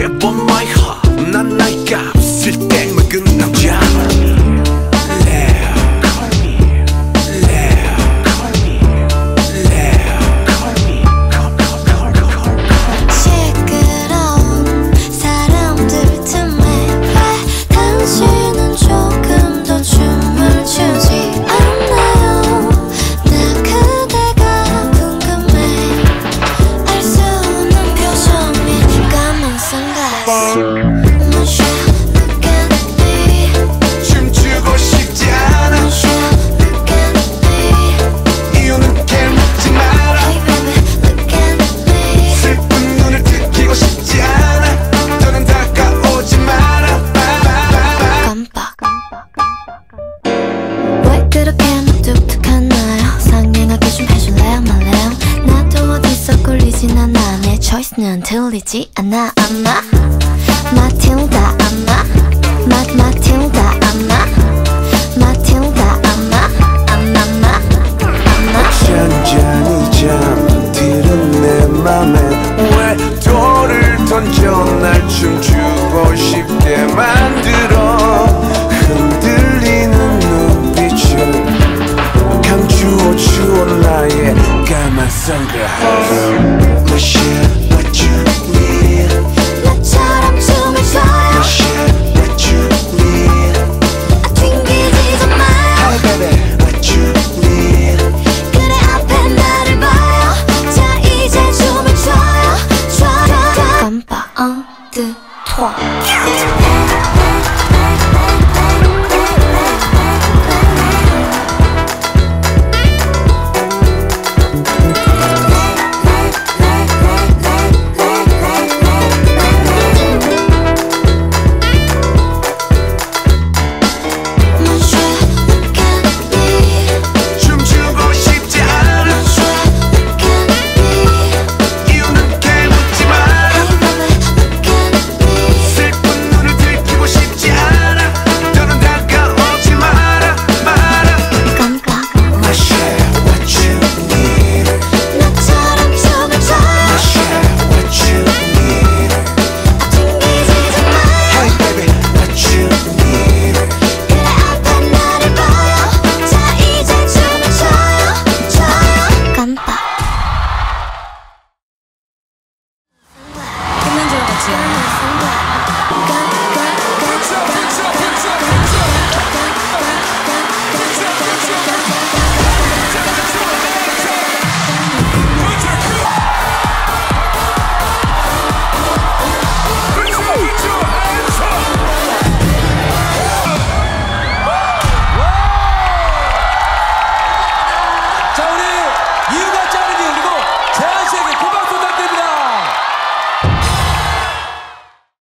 Чебон мой choice는 들리지 않아 아마. 마틸다 아마. 마 마틸다 아마. 마틸다 아마. 아마 마. 아마. 잔잔히 잠들은 내 맘에 왜 돌을 던져 날 춤추고 싶게 만들어 흔들리는 눈빛을 감추어 주어 나의 까만 선글라스 2, 3.